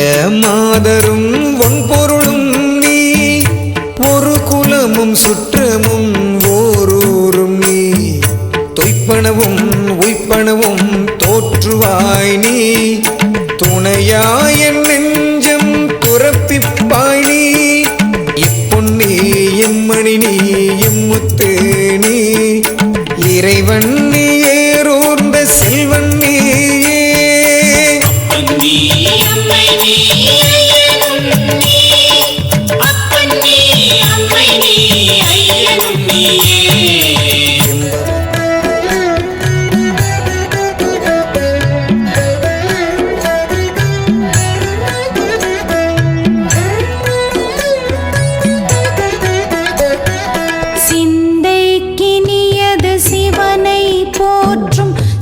மாதரும் ஒன்பொருளும் நீ ஒரு குலமும் சுற்றமும் ஓரூரும் நீ. தொய்ப்பனவும் உய்ப்பனவும் தோற்றுவாய் நீ துணையாய் என் நெஞ்சம் துறப்பிப்பாய் நீ. இப்பொன்னி எம்மணி நீ எம்முத்து நீ. இறைவன் நீ ஏறோர்ந்த செல்வன்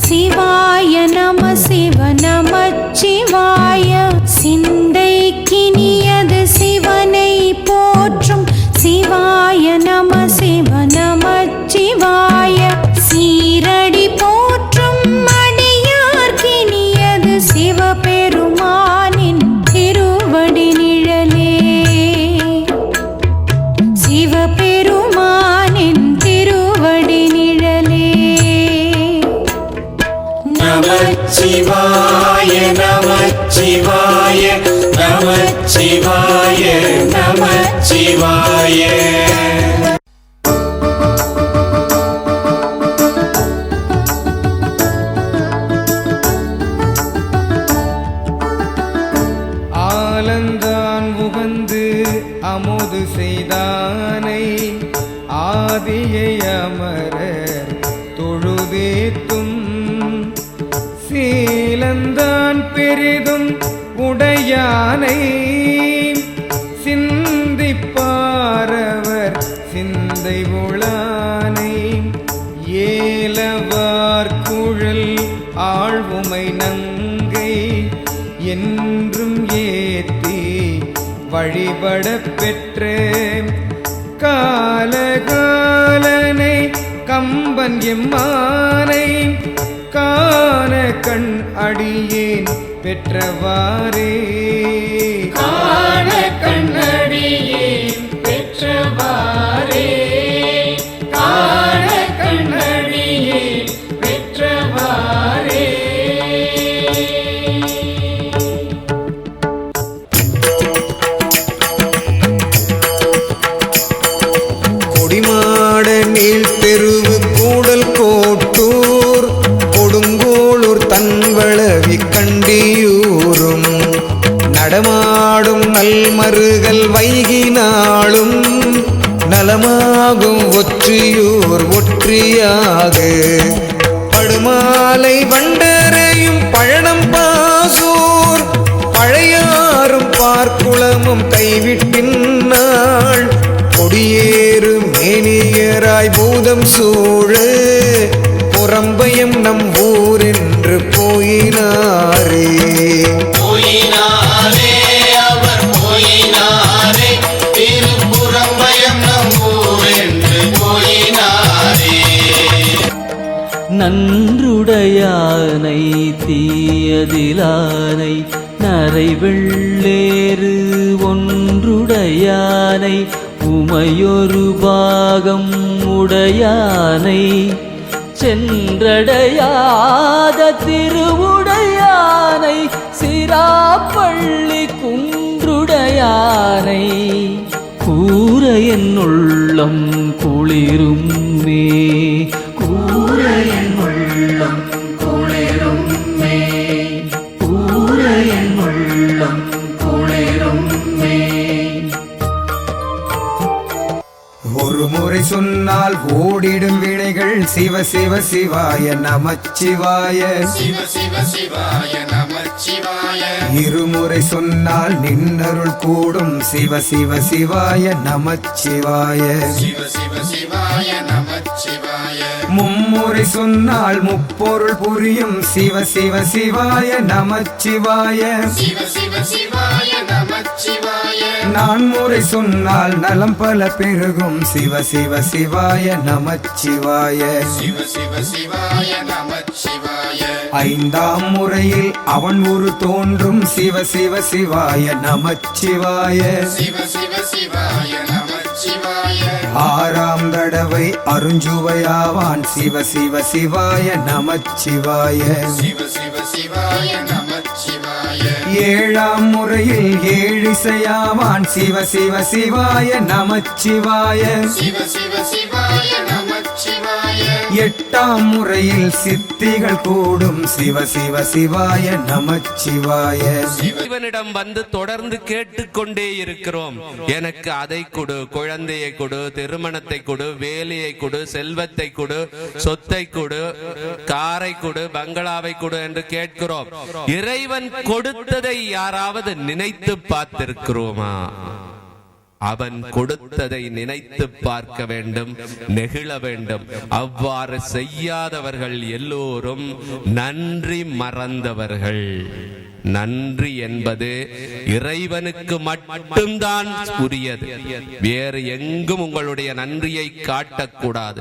சிவாய நம சிவ நம சிவாய சிந்தைக்கினியது சிவனை போற்றும். சிவாய நம சிவ நம சிவாய. சீரடி போற்றும் அடியார்க்கினியது சிவபெருமானின் திருவடி நிழலே. சிவபெருமானின் திருவடி நிழலே. நமச்சிவாய நமச்சிவாய நமச்சிவாய நமச்சிவாய ஆலந்தான் உகந்து அமுது செய்தானை ஆதியை அமரர் தொழுதேத்தும். சீலந்தான் பெரிதும் உடையானை சிந்திப்பாரவர் சிந்தை உளானை ஏலவார் குழல் ஆழ்வுமை நங்கை என்றும் ஏத்தி வழிபட பெற்ற காலகாலனை கம்பன் எம்மானை காண கண் அடியேன். பெற்றவாரே காண கண்ணடியே. தன்வளவி கண்டியூரும் நடமாடும் நல்மருகள் வைகினாலும் நலமாகும் ஒற்றியூர் ஒற்றியாக. படுமாலை வண்டரையும் பழனம் பாசூர். பழையாறும் பார்க்குளமும் கைவிட்டின்னாள் கொடியேறு மேனியராய் பூதம் சூழ. புறம்பயம் நம் ஊரென்று போயினார். நன்றுடையானை தீயதிலானை நரை வெள்ளேறு ஒன்றுடையானை உமையொரு பாகம் உடையானை. சென்றடையாத திருவுடையானை கூற என் உள்ளம் குளிரும். மே கூற என் உள்ளம் குளிரும். மே கூற என் உள்ளம் குளிரும். மே ஒரு முறை சொன்னால் ஓடிடும் வினைகள் சிவ சிவ சிவாய நமச்சிவாய. சிவ சிவ சிவாய நமச்சிவாய. இருமுறை சொன்னால் நின்னருள் கூடும். சிவ சிவ சிவாய நமச்சிவாய. சிவ சிவ சிவாய நமச்சிவாய. மும்முறை சொன்னால் முப்பொருள் புரியும். சிவ சிவ சிவாய நமச்சிவாய. சிவ சிவ சிவாய நமச்சிவாய. நான்முறை சொன்னால் நலம் பல பெருகும். சிவ சிவ சிவாய நமச்சிவாய. சிவ சிவ சிவாய நமச்சிவாய. ஐந்தாம் முறையில் அவன் உரு தோன்றும் சிவ சிவ சிவாய நமச்சிவாய. சிவ சிவ சிவாய நமச்சிவாய. ஆறாம் தடவை அருஞ்சுவையாவான் சிவ சிவ சிவாய நமச்சிவாய. சிவ சிவ சிவாய நமச்சிவாய. ஏழாம் முறையில் ஏழிசையாவான் சிவ சிவ சிவாய நமச்சிவாய. சிவ சிவ சிவாய எட்டாம் முறையில் சித்திகள் கூடும். சிவ சிவ சிவாய நமச்சிவாய சிவனிடம் வந்து தொடர்ந்து கேட்டுக்கொண்டே இருக்கிறோம். எனக்கு அதை கொடு குழந்தையை கொடு திருமணத்தை கொடு வேலையை கொடு செல்வத்தை கொடு சொத்தை கொடு காரை கொடு பங்களாவை கொடு என்று கேட்கிறோம். இறைவன் கொடுத்ததை யாராவது நினைத்து பார்த்திருக்கிறோமா? அவன் கொடுத்ததை நினைத்து பார்க்க வேண்டும் நெகிழ வேண்டும். அவ்வாறு செய்யாதவர்கள் எல்லோரும் நன்றி மறந்தவர்கள். நன்றி என்பது இறைவனுக்கு மட்டும்தான் உரியது. வேறு எங்கும் உங்களுடைய நன்றியை காட்டக்கூடாது.